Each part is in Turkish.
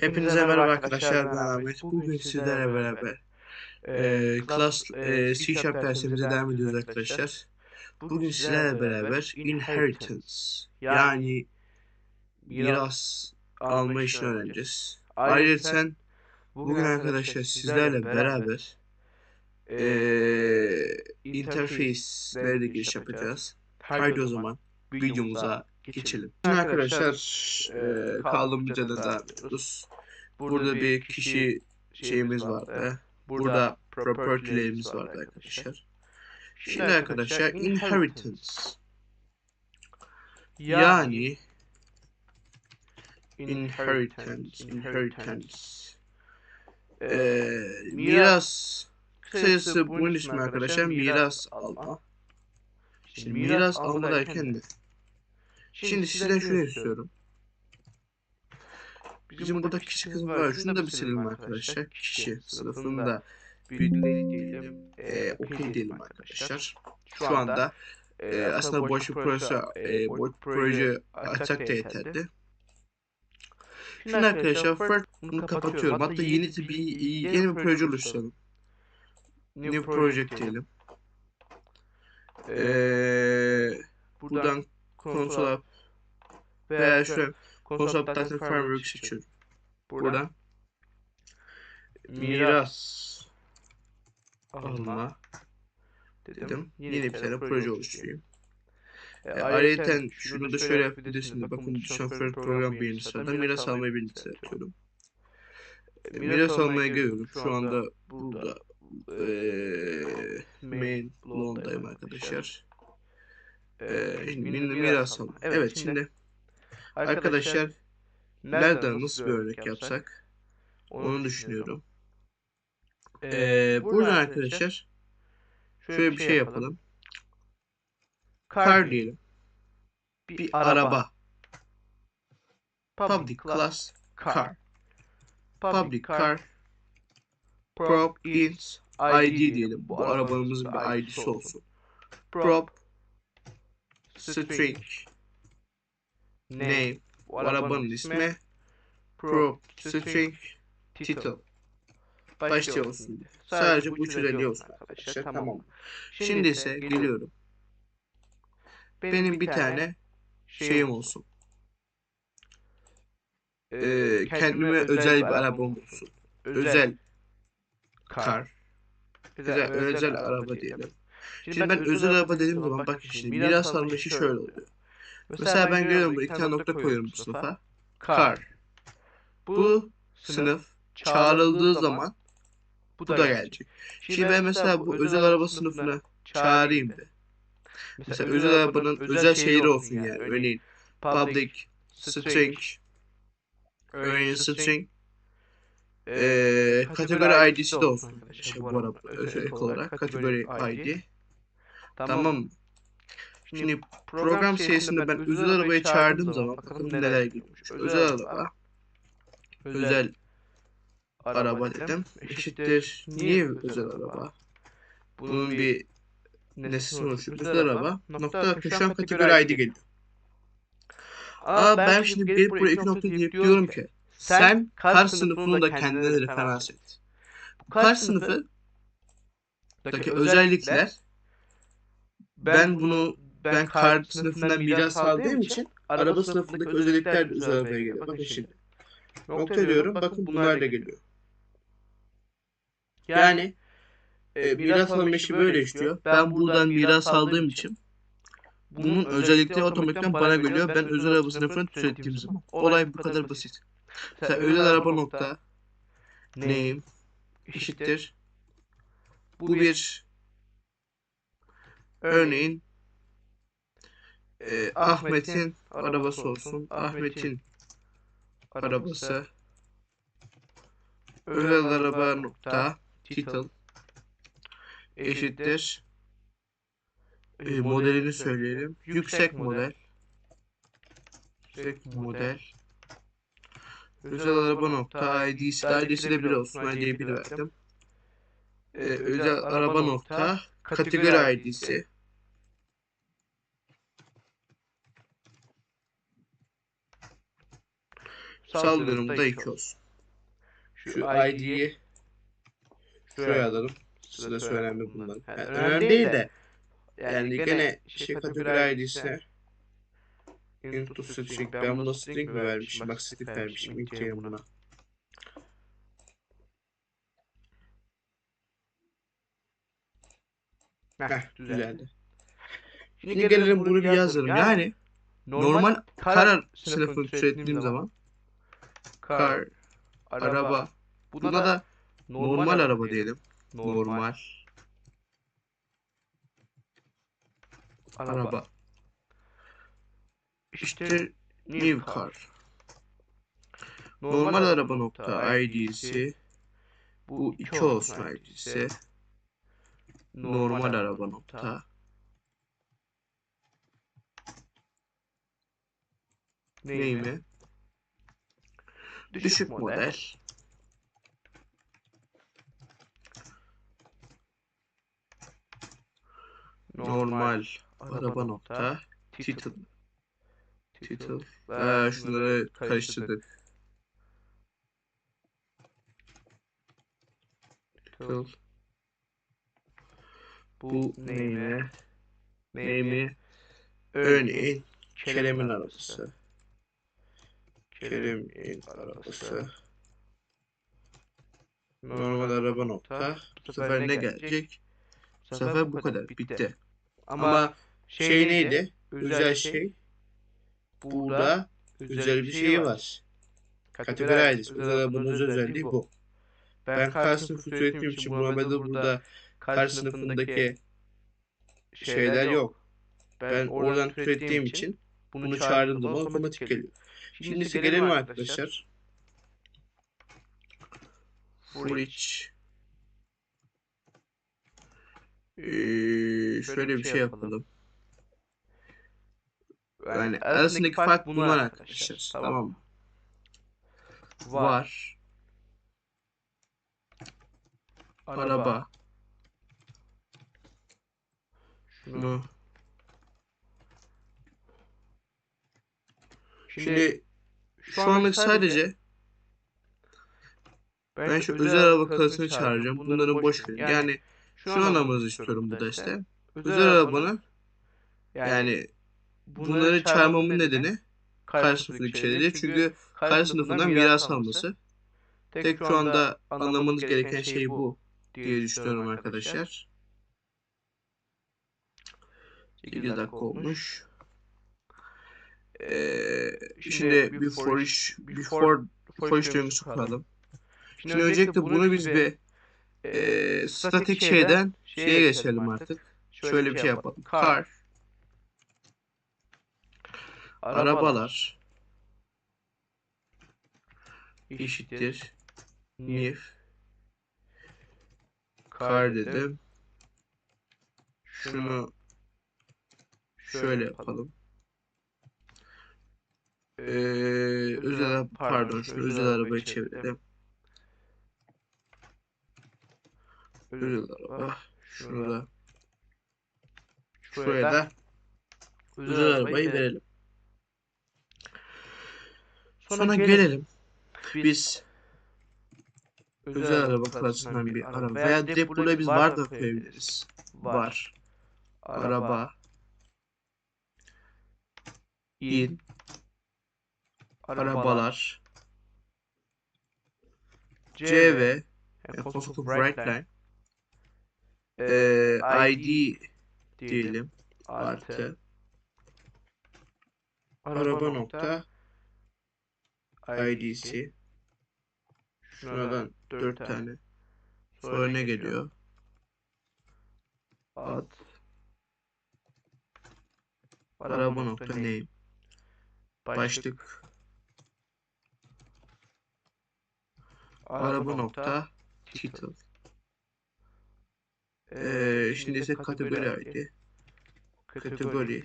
Hepinize merhaba arkadaşlar ben Ahmet. Bugün sizlerle beraber eee Class eee, C Sharp dersimize devam ediyoruz arkadaşlar. Bugün sizlerle beraber inheritance yani miras alma işini öğreneceğiz. Ayrıca bugün arkadaşlar sizlerle beraber eee interface'lere de giriş yapacağız. Haydi o zaman videomuza geçelim. Şimdi arkadaşlar eee kaldığımız yerden devam ediyoruz. Burada bir kişi şeyimiz vardı. Burada property'lerimiz vardı arkadaşlar. Şimdi arkadaşlar inheritance yani inheritance inheritance eee miras kısacası bunun arkadaşlar miras alma. Şimdi miras alma derken ne? Şimdi sizden şunu istiyorum. Bizim burada kişi kısmı var. Şunu da bir silelim arkadaşlar. Kişi sınıfını da büyütmeyi diyelim. Ee, okey diyelim arkadaşlar. Şu anda e, aslında boş bir proje, e, boş bir proje açsak da yeterli. Şimdi arkadaşlar first bunu kapatıyorum. Hatta yeni bir yeni bir proje oluşturalım. New project diyelim. Ee, buradan console app veya şöyle console data framework seçiyorum. Buradan miras alma dedim. Yeni bir tane proje oluşturayım. E, ayrıca şunu da şöyle yapabilirsiniz. Bakın şoför program birinci sırada miras almayı birinci sırada yapıyorum. E, miras almaya geliyorum. Şu anda burada eee main bloğundayım arkadaşlar. Eee şimdi miras alma. Evet şimdi arkadaşlar nereden nasıl bir örnek yapsak onu düşünüyorum. Eee buradan arkadaşlar şöyle bir şey yapalım. Car diyelim. Bir araba. Public class car. Public car. Prop int ID diyelim. Bu arabamızın bir ID'si olsun. Prop string name. Bu arabanın ismi? prop. String title. Olsun. diye. Sadece bu olsun arkadaşlar. Tamam. Şimdi ise geliyorum. Benim bir tane şeyim olsun. Ee, kendime özel bir arabam olsun. Özel kar. Özel, özel araba diyelim. Şimdi ben özel araba dediğim zaman bakın şimdi miras alma işi şöyle oluyor. Mesela ben geliyorum buraya iki tane nokta koyuyorum bu sınıfa. Kar. Bu sınıf çağrıldığı zaman bu da gelecek. Şimdi ben mesela bu özel araba sınıfına çağırayım da. Mesela özel arabanın özel şeyleri olsun yani. Örneğin public string örneğin string eee kategori ID'si de olsun. Şey, bu araba özel ek olarak kategori ID. Tamam mı? Şimdi program sayesinde ben özel arabayı çağırdığım zaman bakalım neler geliyormuş. Özel araba özel araba dedim. Eşittir. Niye özel araba? Bunun bir nesnesi oluşuyor. Özel araba. Nokta an kategori ID geliyor. Aa ben şimdi gelip buraya iki nokta deyip diyorum ki sen kar sınıfını da kendine referans et. Bu kar sınıfı özellikler ben bunu ben kar sınıfından miras aldığım için araba sınıfındaki özellikler de arabaya geliyor. Bakın şimdi. Nokta diyorum. Bakın bunlar da geliyor. Yani e, miras alma işi böyle işliyor. Ben buradan miras aldığım için bunun özellikleri otomatikman bana geliyor. Ben özel araba sınıfını türettiğim zaman. Olay bu kadar basit. Mesela özel araba nokta name eşittir. Bu bir örneğin e, Ahmet'in arabası olsun. Ahmet'in arabası. özel araba nokta title eşittir. e, modelini söyleyelim. Yüksek model. yüksek model. özel araba nokta ID'si de ID'si de 1 olsun. ID'ye 1 verdim. E, özel araba nokta kategori ID'si Sallıyorum da 2 olsun. Şu ID'yi şuraya alalım. Sırası önemli bunların. Yani önemli değil de yani gene şey kategori ID'sine into string ben buna string mi vermişim? Bak string vermişim. İnt'ye buna. Heh, düzeldi. Şimdi gelelim bunu bir yazalım. Yani normal karar sınıfını türettiğim zaman kar, araba, buna da normal araba diyelim. Normal. Araba. İşte new car. Normal araba nokta ID'si bu iki olsun ID'si. Normal araba nokta. neyimi? Düşük model. Normal araba nokta title. Title. Aa, şunları karıştırdık. Title. Bu neyimi? Neyimi? Örneğin Kerem'in arabası. Kerem'in arabası. Normal araba nokta. Bu sefer ne gelecek? Bu sefer bu kadar. Bitti. Ama şey neydi? Özel şey. Burada özel bir şey var. Kategori ailesi. Özel arabanın özel özelliği bu. Ben kar sınıfı türettiğim için normalde burada kar sınıfındaki şeyler yok. Ben oradan türettiğim için bunu çağırdığım zaman otomatik geliyor. Şimdi ise gelelim arkadaşlar. For each. Ee, şöyle bir şey yapalım. Yani arasındaki fark bunlar arkadaşlar. Tamam mı? Var. Araba. Şunu. Şimdi şu anlık sadece ben şu özel araba klasını çağıracağım. Bunları boş verin. Yani şunu anlamanızı istiyorum bu derste. Özel arabanın yani bunları çağırmamın nedeni karşı sınıftaki şeyleri. Çünkü karşı sınıfından miras alması. Tek şu anda anlamanız gereken şey bu diye düşünüyorum arkadaşlar. 8 dakika olmuş. Ee, şimdi bir for iş, bir for, iş döngüsü kuralım. Şimdi öncelikle bunu biz bir e, statik şeyden şeye geçelim artık. Şöyle bir şey yapalım. Car, arabalar. Eşittir. New car dedim. Şunu şöyle yapalım. Ee, özel pardon şu özel arabayı çevirelim. Özel araba. Şurada. Şuraya da özel arabayı verelim. Sonra gelelim. Biz özel araba klasından bir araba veya direkt buraya biz var da koyabiliriz. Var. Araba. in arabalar. C ve yani Concept of Right Line. Ee, ID diyelim. Artı. Araba nokta ID'si şuradan 4 tane. sonra ne geliyor? ad araba nokta name başlık araba nokta title. Ee, şimdi ise kategori ID. Kategori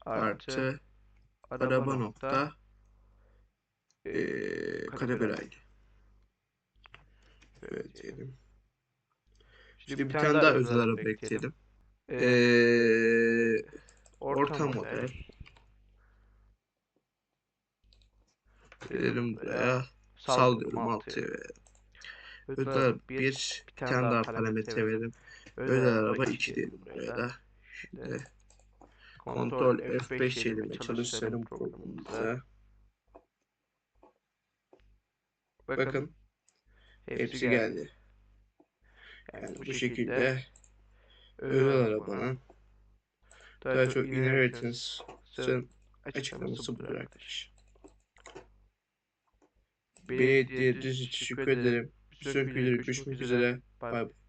artı araba nokta ee, kategori ID. Evet diyelim. Şimdi bir tane daha özel araba ekleyelim. Ee, orta model. Gelelim buraya. Sal diyorum 6'ya verelim. Özel araba 1. Bir tane daha parametre verelim. Özel araba 2 diyelim buraya da. Şimdi kontrol F5 diyelim. Çalıştıralım programımıza. Bakın. Hepsi geldi. Yani bu şekilde özel arabanın daha çok inheritance'ın açıklaması budur arkadaşlar. Beni dinlediğiniz için teşekkür ederim. Bir sonraki videoda görüşmek üzere. Bay bay.